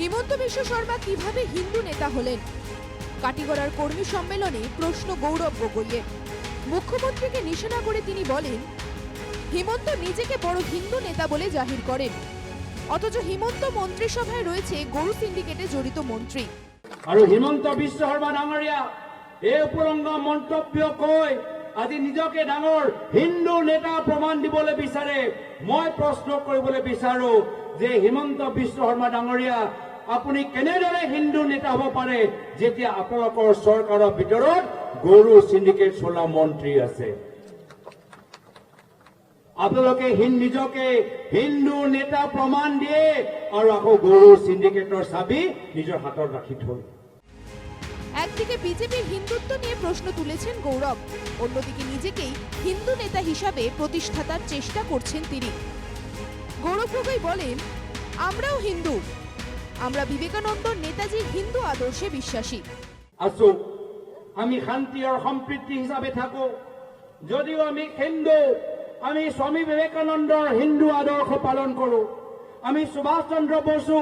হিমন্ত বিশ্ব শর্মা কীভাবে হিন্দু নেতা হলেন? কাটিগড়ার কর্মী সম্মেলনে প্রশ্ন গৌরব গগৈয়ের মুখ্যমন্ত্রীকে নিশানা করে তিনি বলেন, হিমন্ত নিজেকে বড় হিন্দু নেতা বলে জাহির করেন। অথচ হিমন্ত মন্ত্রিসভায় রয়েছে গরু সিন্ডিকেটে জড়িত মন্ত্রী। আৰু হিমন্ত বিশ্ব শৰ্মা ডাঙৰীয়া এই উপলংগ মন্তব্য কৈ আজি নিজকে ডাঙৰ হিন্দু নেতা প্ৰমাণ দিবলৈ বিচাৰে। মই প্ৰশ্ন কৰিবলৈ বিচাৰো যে হিমন্ত বিশ্ব শৰ্মা ডাঙৰীয়া আপুনি কেনেদৰে হিন্দু নেতা হ'ব পাৰে, যেতিয়া আপোনালোকৰ চৰকাৰৰ ভিতৰত গৰু চিণ্ডিকেট চলোৱা মন্ত্ৰী আছে? আপোনালোকে নিজকে হিন্দু নেতা প্ৰমাণ দিয়ে আৰু আকৌ গৰু চিণ্ডিকেটৰ চাবি নিজৰ হাতত ৰাখি থৈ। একদিকে বিজেপির হিন্দুত্ব নিয়ে প্রশ্ন তুলেছেন গৌরব অন্যদিকে নিজেকেই হিন্দু নেতা হিসাবে প্রতিষ্ঠাতার চেষ্টা করছেন তিনি। গৌরব বলেন, আমরাও হিন্দু। আমরা বিবেকানন্দ নেতাজির হিন্দু আদর্শে বিশ্বাসী। আছো আমি শান্তি আৰু সম্প্ৰীতি হিচাপে থাকো। যদিও আমি হিন্দু, আমি স্বামী বিবেকানন্দৰ হিন্দু আদৰ্শ পালন কৰো আমি সুভাষ চন্দ্ৰ বসু,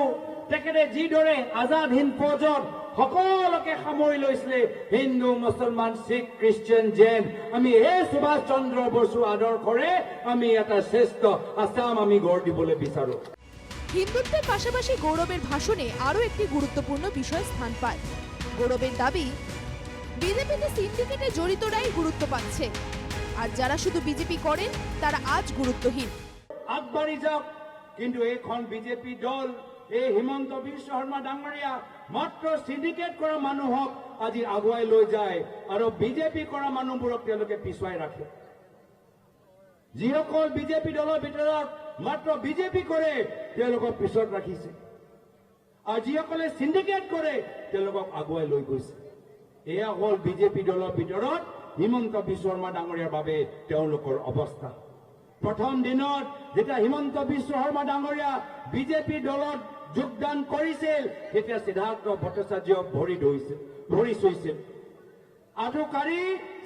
তেখেতে যিদৰে আজাদ হিন্দ ফৌজত সকলোকে সামৰি লৈছিলে, হিন্দু, মুছলমান, শিখ খ্ৰীষ্টিয়ান জৈন, আমি এই সুভাষ চন্দ্ৰ বসু আদৰ্শৰে আমি এটা শ্ৰেষ্ঠ আছাম আমি গঢ় দিবলৈ বিচাৰো। হিন্দুত্বের পাশাপাশি গৌরবের ভাষণে আরও একটি গুরুত্বপূর্ণ বিষয় স্থান পায়। গৌরবের দাবি, বিজেপিতে সিন্ডিকেটে জড়িতরাই গুরুত্ব পাচ্ছে। আর যারা শুধু বিজেপি করেন, তারা আজ গুরুত্বহীন। আগবাঢ়ি যাওক কিন্তু এইখন বিজেপি দল এই হিমন্ত বিশ্ব শৰ্মা ডাঙৰীয়া মাত্ৰ চিণ্ডিকেট কৰা মানুহক আজি আগুৱাই লৈ যায়, আৰু বিজেপি কৰা মানুহবোৰক তেওঁলোকে পিছুৱাই ৰাখে। যিসকল বিজেপি দলৰ ভিতৰত মাত্ৰ বিজেপি কৰে তেওঁলোকক পিছত ৰাখিছে। আৰু যিসকলে চিণ্ডিকেট কৰে, তেওঁলোকক আগুৱাই লৈ গৈছে। এয়া হ'ল বিজেপি দলৰ ভিতৰত হিমন্ত বিশ্ব শৰ্মা ডাঙৰীয়াৰ বাবে তেওঁলোকৰ অৱস্থা। প্ৰথম দিনত যেতিয়া হিমন্ত বিশ্ব শৰ্মা ডাঙৰীয়া বিজেপি দলত যোগদান কৰিছিল, তেতিয়া সিদ্ধাৰ্থ ভট্টাচাৰ্যক ভৰি ধৰিছিল ভৰি চুইছিল। আধুকাৰী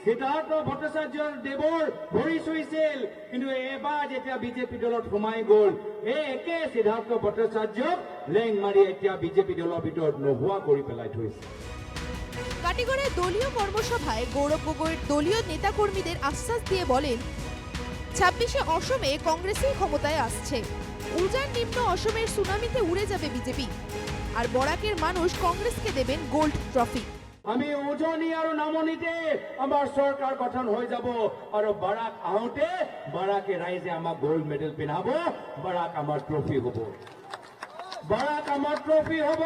সিদ্ধাৰ্থ ভট্টাচাৰ্য দেৱৰ ভৰি চুইছিল কিন্তু এবাৰ যেতিয়া বিজেপি দলত সোমাই গ'ল এই একে সিদ্ধাৰ্থ ভট্টাচাৰ্যক লেং মাৰি এতিয়া বিজেপি দলৰ ভিতৰত নোহোৱা কৰি পেলাই থৈছে কাটিগড়ায় দলীয় কর্মসভায় গৌরব গগৈর দলীয় নেতাকর্মীদের আশ্বাস দিয়ে বলেন, ছাব্বিশে অসমে কংগ্রেসই ক্ষমতায় আসছে। উজান নিম্ন অসমের সুনামিতে উড়ে যাবে বিজেপি। আর বরাকের মানুষ কংগ্রেসকে দেবেন গোল্ড ট্রফি। আমি উজনি আৰু নামনিতে আমাৰ চৰকাৰ গঠন হৈ যাব আৰু বাৰাক আহোঁতে বাৰাকে ৰাইজে আমাক গ'ল্ড মেডেল পিন্ধাব বাৰাক আমাৰ ট্ৰফি হ'ব। বাৰাক আমাৰ ট্ৰফি হ'ব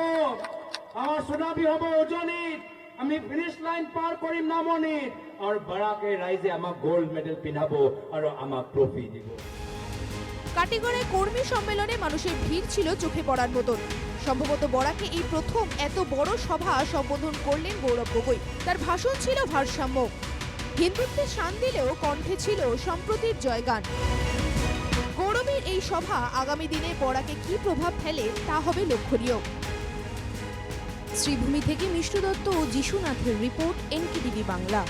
আমাৰ চুনাবি হ'ব উজনিত। আমি ফিনিশ লাইন পাৰ কৰিম নামনিত। আৰু বাৰাকে ৰাইজে আমাক গ'ল্ড মেডেল পিন্ধাব আৰু আমাক ট্ৰফি দিব। কাটিগড়ায় কর্মী সম্মেলনে মানুষের ভিড় ছিল চোখে পড়ার মতন। সম্ভবত বরাকে এই প্রথম এত বড় সভা সম্বোধন করলেন গৌরব গগৈ। তার ভাষণ ছিল ভারসাম্য। হিন্দুত্বের শান দিলেও কণ্ঠে ছিল সম্প্রতির জয়গান। গৌরবের এই সভা আগামী দিনে বরাকে কি প্রভাব ফেলে তা হবে লক্ষণীয়। শ্রীভূমি থেকে মিষ্টু দত্ত ও যিশুনাথের রিপোর্ট এনকেটিভি বাংলা।